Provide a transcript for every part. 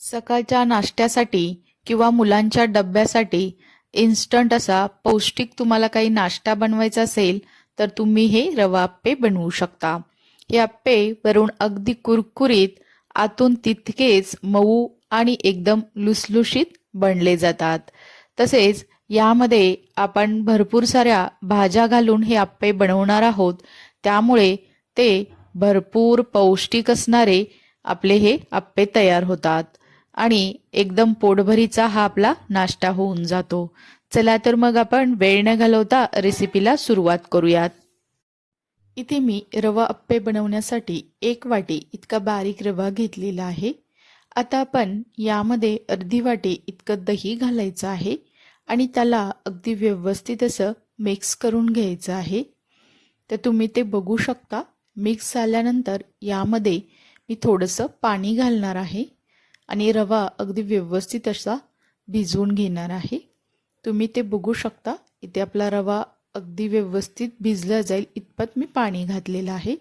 सकाळच्या नाश्त्यासाठी किंवा मुलांच्या डब्यासाठी इन्स्टंट असा पौष्टिक तुम्हाला काही नाश्ता बनवायचा असेल तर तुम्ही हे रवा आप्पे बनवू शकता. हे आप्पे वरून अगदी कुरकुरीत आतून तितकेच मऊ आणि एकदम लुसलुशीत बनले जातात. तसेच यामध्ये आपण भरपूर साऱ्या भाज्या घालून हे आप्पे बनवणार आहोत. त्यामुळे ते भरपूर पौष्टिक असणारे आपले हे आप्पे तयार होतात. आणि एकदम पोटभरीचा हा आपला नाश्ता होऊन जातो. चला तर मग आपण वेळ न घालवता रेसिपीला सुरुवात करूयात. इथे मी रवा अप्पे बनवण्यासाठी एक वाटी इतका बारीक रवा घेतलेला आहे. आता आपण यामध्ये अर्धी वाटी इतकं दही घालायचं आहे आणि त्याला अगदी व्यवस्थित असं मिक्स करून घ्यायचं आहे. तर तुम्ही ते बघू शकता. मिक्स झाल्यानंतर यामध्ये मी थोडंसं पाणी घालणार आहे. आणि रवा अगदी व्यवस्थित असा भिजवून घेणार आहे. तुम्ही ते बघू शकता. इथे आपला रवा अगदी व्यवस्थित भिजला जाईल. इतपत मी पाणी घातलेलं आहे.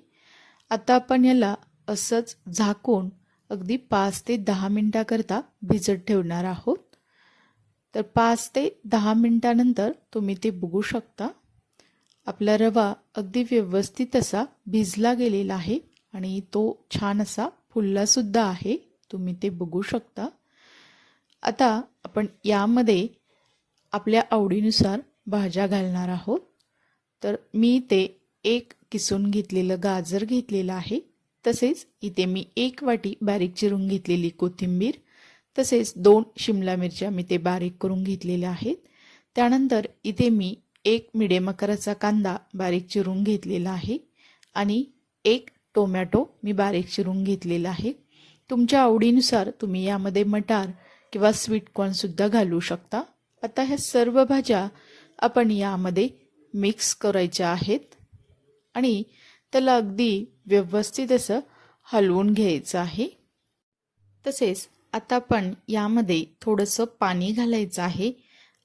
आता आपण याला असंच झाकून अगदी पाच ते दहा मिनटाकरता भिजत ठेवणार आहोत. तर पाच ते दहा मिनटानंतर तुम्ही ते बघू शकता. आपला रवा अगदी व्यवस्थित असा भिजला गेलेला आहे आणि तो छान असा फुललासुद्धा आहे. तुम्ही ते बघू शकता. आता आपण यामध्ये आपल्या आवडीनुसार भाज्या घालणार आहोत. तर मी ते एक किसून घेतलेलं गाजर घेतलेलं आहे. तसेच इथे मी एक वाटी बारीक चिरून घेतलेली कोथिंबीर. तसेच दोन शिमला मिरच्या मी ते बारीक करून घेतलेल्या आहेत. त्यानंतर इथे मी एक मिडियम आकाराचा कांदा बारीक चिरून घेतलेला आहे. आणि एक टोमॅटो मी बारीक चिरून घेतलेला आहे. तुमच्या आवडीनुसार तुम्ही यामध्ये मटार किंवा स्वीट कॉर्नसुद्धा घालू शकता. आता ह्या सर्व भाज्या आपण यामध्ये मिक्स करायच्या आहेत. आणि त्याला अगदी व्यवस्थित असं हलवून घ्यायचं आहे. तसेच आता आपण यामध्ये थोडंसं पाणी घालायचं आहे.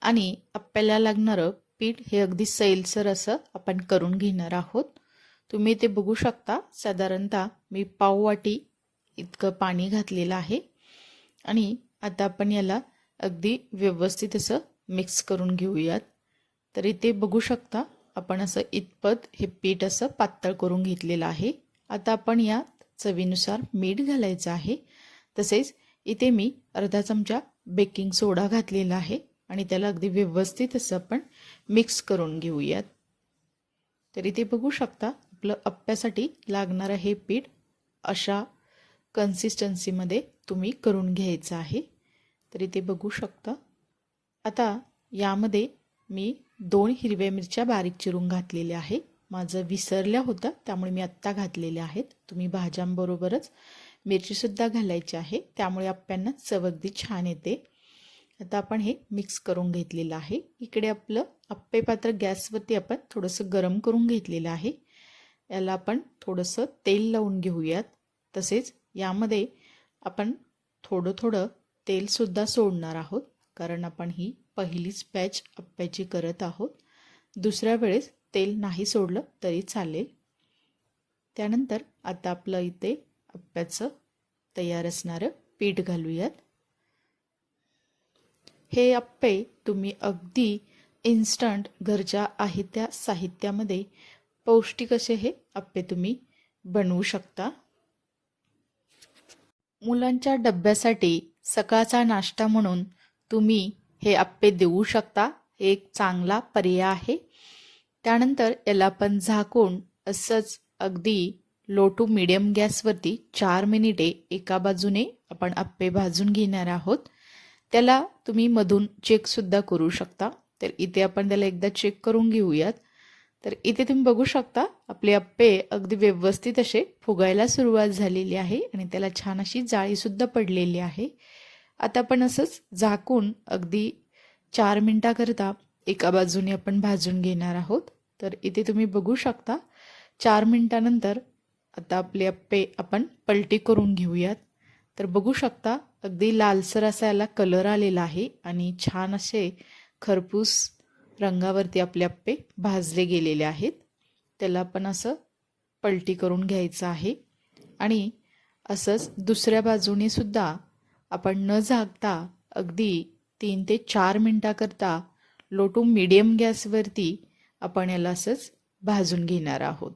आणि आपल्याला लागणारं पीठ हे अगदी सैलसर असं आपण करून घेणार आहोत. तुम्ही ते बघू शकता. साधारणतः मी पाववाटी इतकं पाणी घातलेलं आहे. आणि आता आपण याला अगदी व्यवस्थित असं मिक्स करून घेऊयात. तर इथे बघू शकता आपण असं इतपत हे पीठ असं पातळ करून घेतलेलं आहे. आता आपण यात चवीनुसार मीठ घालायचं आहे. तसेच इथे मी अर्धा चमचा बेकिंग सोडा घातलेला आहे. आणि त्याला अगदी व्यवस्थित असं आपण मिक्स करून घेऊयात. तर इथे बघू शकता आपलं अप्प्यासाठी लागणारं हे पीठ अशा कन्सिस्टन्सीमध्ये तुम्ही करून घ्यायचं आहे. तर इथे बघू शकता. आता यामध्ये मी दोन हिरव्या मिरच्या बारीक चिरून घातलेल्या आहे. माझं विसरल्या होतं त्यामुळे मी आत्ता घातलेल्या आहेत. तुम्ही भाज्यांबरोबरच मिरचीसुद्धा घालायची आहे. त्यामुळे आप्यांना चव अगदी छान येते. आता आपण हे मिक्स करून घेतलेलं आहे. इकडे आपलं आप्पे पात्र गॅसवरती आपण थोडंसं गरम करून घेतलेलं आहे. याला आपण थोडंसं तेल लावून घेऊयात. तसेच यामध्ये आपण थोडं थोडं तेलसुद्धा सोडणार आहोत कारण आपण ही पहिलीच बॅच अप्प्याची करत आहोत. दुसऱ्या वेळेस तेल नाही सोडलं तरी चालेल. त्यानंतर आता आपलं इथे अप्प्याचं तयार असणारं पीठ घालूयात. हे अप्पे तुम्ही अगदी इन्स्टंट घरच्या आहे त्या साहित्यामध्ये पौष्टिक असे हे अप्पे तुम्ही बनवू शकता. मुलांच्या डब्यासाठी सकाळचा नाश्ता म्हणून तुम्ही हे आप्पे देऊ शकता. हे एक चांगला पर्याय आहे. त्यानंतर याला आपण झाकून असंच अगदी लो टू मिडियम गॅसवरती चार मिनिटे एका बाजूने आपण आप्पे भाजून घेणार आहोत. त्याला तुम्ही मधून चेकसुद्धा करू शकता. तर इथे आपण त्याला एकदा चेक करून घेऊयात. तर इथे तुम्ही बघू शकता आपले आप्पे अगदी व्यवस्थित असे फुगायला सुरुवात झालेली आहे आणि त्याला छान अशी जाळीसुद्धा पडलेली आहे. आता आपण असंच झाकून अगदी चार मिनटाकरता एका बाजूने आपण भाजून घेणार आहोत. तर इथे तुम्ही बघू शकता चार मिनटानंतर आता आपले आप्पे आपण पलटी करून घेऊयात. तर बघू शकता अगदी लालसर असा याला कलर आलेला आहे आणि छान असे खरपूस रंगावरती आपले आप्पे भाजले गेलेले आहेत. त्याला आपण असं पलटी करून घ्यायचं आहे. आणि असंच दुसऱ्या बाजूने सुद्धा आपण न झाकता अगदी तीन ते चार मिनटाकरता लो टू मिडियम गॅसवरती आपण याला असंच भाजून घेणार आहोत.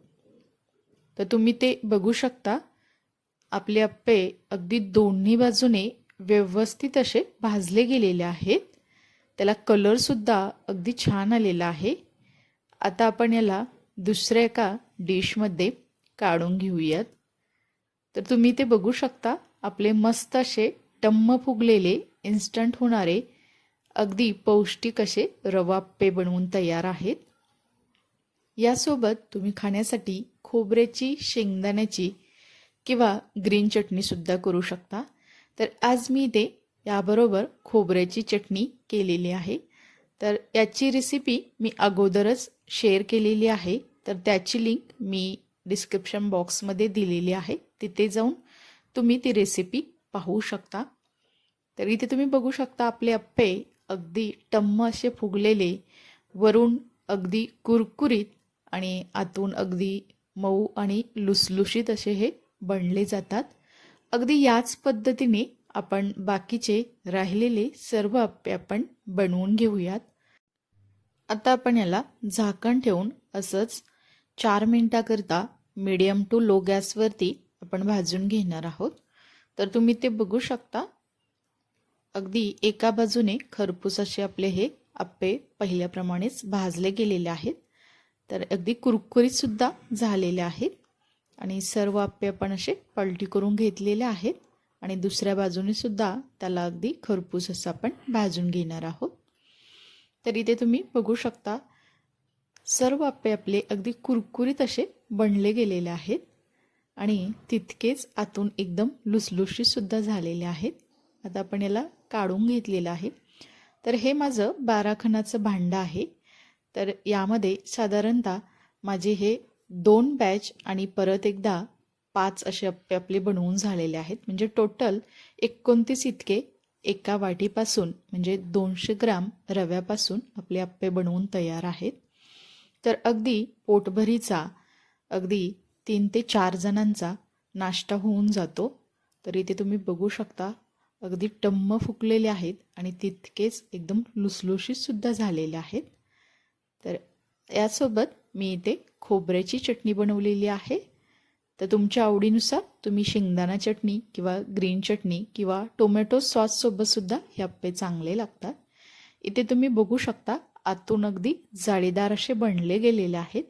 तर तुम्ही ते बघू शकता. आपले अप्पे अगदी दोन्ही बाजूने व्यवस्थित असे भाजले गेलेले आहेत. त्याला कलरसुद्धा अगदी छान आलेला आहे. आता आपण याला दुसऱ्या एका डिशमध्ये काढून घेऊयात. तर तुम्ही ते बघू शकता आपले मस्त असे टम्म फुगलेले इन्स्टंट होणारे अगदी पौष्टिक असे रवाप्पे बनवून तयार आहेत. यासोबत तुम्ही खाण्यासाठी खोबऱ्याची शेंगदाण्याची किंवा ग्रीन चटणीसुद्धा करू शकता. तर आज मी ते याबरोबर खोबऱ्याची चटणी केलेली आहे. तर याची रेसिपी मी अगोदरच शेअर केलेली आहे. तर त्याची लिंक मी डिस्क्रिप्शन बॉक्समध्ये दिलेली आहे. तिथे जाऊन तुम्ही ती रेसिपी पाहू शकता. तर इथे तुम्ही बघू शकता आपले अप्पे अगदी टम्म असे फुगलेले वरून अगदी कुरकुरीत आणि आतून अगदी मऊ आणि लुसलुशीत असे हे बनले जातात. अगदी याच पद्धतीने आपण बाकीचे राहिलेले सर्व अप्पे आपण बनवून घेऊयात. आता आपण याला झाकण ठेवून असंच चार मिनटाकरता मीडियम टू लो गॅसवरती आपण भाजून घेणार आहोत. तर तुम्ही ते बघू शकता. अगदी एका बाजूने खरपूस असे आपले हे अप्पे पहिल्याप्रमाणेच भाजले गेलेले आहेत. तर अगदी कुरकुरीतसुद्धा झालेले आहेत. आणि सर्व आप्पे आपण असे पलटी करून घेतलेले आहेत. आणि दुसऱ्या बाजूने सुद्धा त्याला अगदी खरपूस असं आपण भाजून घेणार आहोत. तर इथे तुम्ही बघू शकता सर्व आप्पे आपले अगदी कुरकुरीत असे बनले गेलेले आहेत आणि तितकेच आतून एकदम लुसलुशीतसुद्धा झालेले आहेत. आता आपण याला काढून घेतलेलं आहे. तर हे माझं बाराखणाचं भांडं आहे. तर यामध्ये साधारणतः माझे हे दोन बॅच आणि परत एकदा पाच असे अप्पे आपले बनवून झालेले आहेत. म्हणजे टोटल एकोणतीस इतके एका वाटीपासून म्हणजे दोनशे ग्राम रव्यापासून आपले अप्पे बनवून तयार आहेत. तर अगदी पोटभरीचा अगदी तीन ते चार जणांचा नाश्ता होऊन जातो. तर इथे तुम्ही बघू शकता अगदी टम्म फुकलेले आहेत आणि तितकेच एकदम लुसलुशीतसुद्धा झालेले आहेत. तर यासोबत मी इथे खोबऱ्याची चटणी बनवलेली आहे. तर तुमच्या आवडीनुसार तुम्ही शेंगदाणा चटणी किंवा ग्रीन चटणी किंवा टोमॅटो सॉससोबतसुद्धा हे अप्पे चांगले लागतात. इथे तुम्ही बघू शकता आतून अगदी जाळीदार असे बनले गेलेले आहेत.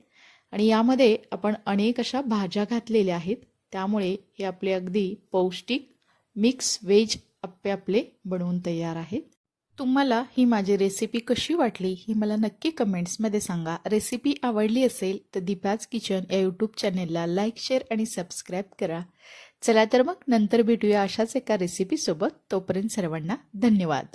आणि यामध्ये आपण अनेक अशा भाज्या घातलेल्या आहेत. त्यामुळे हे आपले अगदी पौष्टिक मिक्स व्हेज अप्पे आपले बनवून तयार आहेत. तुम्हाला ही माझी रेसिपी कशी वाटली ही मला नक्की कमेंट्समध्ये सांगा. रेसिपी आवडली असेल तर दीपाज किचन या यूट्यूब चॅनेलला लाईक शेअर आणि सबस्क्राईब करा. चला तर मग नंतर भेटूया अशाच एका रेसिपीसोबत तोपर्यंत सर्वांना धन्यवाद.